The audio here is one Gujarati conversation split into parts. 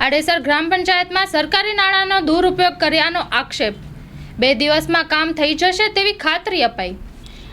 આડેસર ગ્રામ પંચાયતમાં સરકારી નાણાંનો દુરુપયોગ કર્યાનો આક્ષેપ. બે દિવસમાં કામ થઈ જશે તેવી ખાતરી અપાઈ.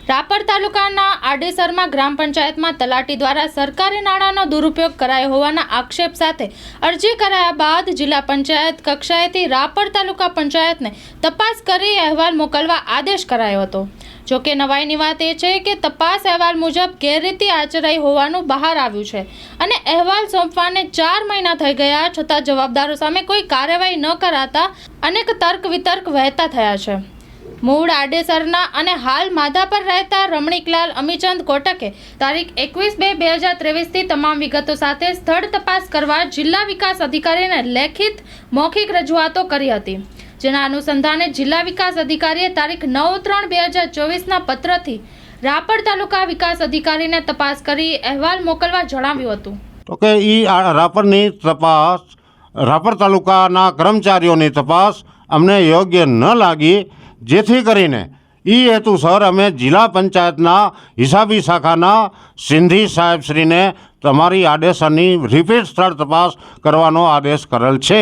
રાપર તાલુકાના આડેસરમાં ગ્રામ પંચાયતમાં તલાટી દ્વારા સરકારી નાણાંનો દુરુપયોગ કરાયો હોવાના આક્ષેપ સાથે અરજી કરાયા બાદ જિલ્લા પંચાયત કક્ષાએથી રાપર તાલુકા પંચાયતને તપાસ કરી અહેવાલ મોકલવા આદેશ કરાયો હતો. જોકે નવાઈની વાત એ છે કે તપાસ અહેવાલ મુજબ ગેરરીતિ આચરાઈ હોવાનું બહાર આવ્યું છે અને અહેવાલ સોંપવાને ચાર મહિના થઈ ગયા છતાં જવાબદારો સામે કોઈ કાર્યવાહી ન કરાતા અનેક તર્ક વિતર્ક વહેતા થયા છે. મૂળ આડેસરના અને હાલ માધા પર રહેતા રમણીકલાલ અમીચંદ કોટકે તારીખ એકવીસ બે બે હજાર ત્રેવીસથી તમામ વિગતો સાથે સ્થળ તપાસ કરવા જિલ્લા વિકાસ અધિકારીને લેખિત મૌખિક રજૂઆતો કરી હતી. જેના અનુસંધાને જિલ્લા વિકાસ અધિકારીએ તારીખ નવ ત્રણ બે હજાર ચોવીસના પત્રથી રાપર તાલુકા વિકાસ અધિકારીને તપાસ કરી અહેવાલ મોકલવા જણાવ્યું હતું. તો કે એ રાપરની તપાસ, રાપર તાલુકાના કર્મચારીઓની તપાસ અમને યોગ્ય ન લાગી, જેથી કરીને એ હેતુસર અમે જિલ્લા પંચાયતના હિસાબી શાખાના સિંધી સાહેબશ્રીને તમારી આદેશની રિપીટ સ્થળ તપાસ કરવાનો આદેશ કરેલ છે.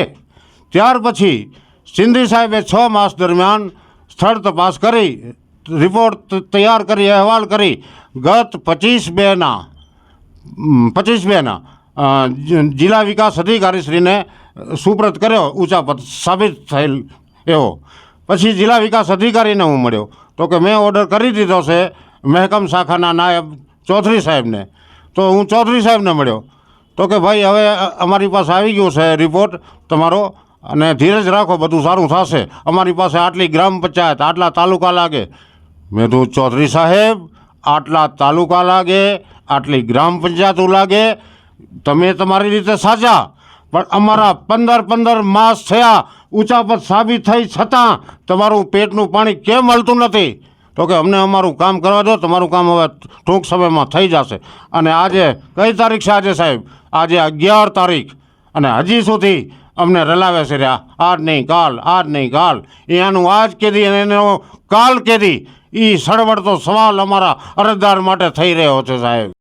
ત્યાર પછી સિંધી સાહેબે છ માસ દરમિયાન સ્થળ તપાસ કરી, રિપોર્ટ તૈયાર કરી, અહેવાલ કરી. ગત પચીસ બેના પચીસ બેના જિલ્લા વિકાસ અધિકારીશ્રીને સુપ્રત કર્યો, ઊંચા પદ સાબિત થયેલ એવો. પછી જિલ્લા વિકાસ અધિકારીને હું મળ્યો. તો કે મેં ઓર્ડર કરી દીધો છે મહેકમ શાખાના નાયબ ચૌધરી સાહેબને. તો હું ચૌધરી સાહેબને મળ્યો. તો કે ભાઈ, હવે અમારી પાસે આવી ગયો છે રિપોર્ટ, તમારો અને ધીરજ રાખો, બધું સારું થશે. અમારી પાસે આટલી ગ્રામ પંચાયત, આટલા તાલુકા લાગે. મેં તો ચૌધરી સાહેબ, આટલા તાલુકા લાગે, આટલી ગ્રામ પંચાયતો લાગે. તમે તમારી રીતે સાચા પણ અમારા પંદર પંદર માસ થયા, ઊંચા પર સાબિત થઈ છતાં તમારું પેટનું પાણી કેમ મળતું નથી? તો કે અમને અમારું કામ કરવા દો, તમારું કામ હવે ટૂંક સમયમાં થઈ જશે. અને આજે કઈ તારીખ છે આજે સાહેબ? આજે અગિયાર તારીખ. અને હજી સુધી અમને રલાવે છે આજ નહીં કાલ, આજ નહીં કાલ. એનું આજ કેદી અને એનો કાલ કેદી એ સળવડતો સવાલ અમારા અરજદાર માટે થઈ રહ્યો છે સાહેબ.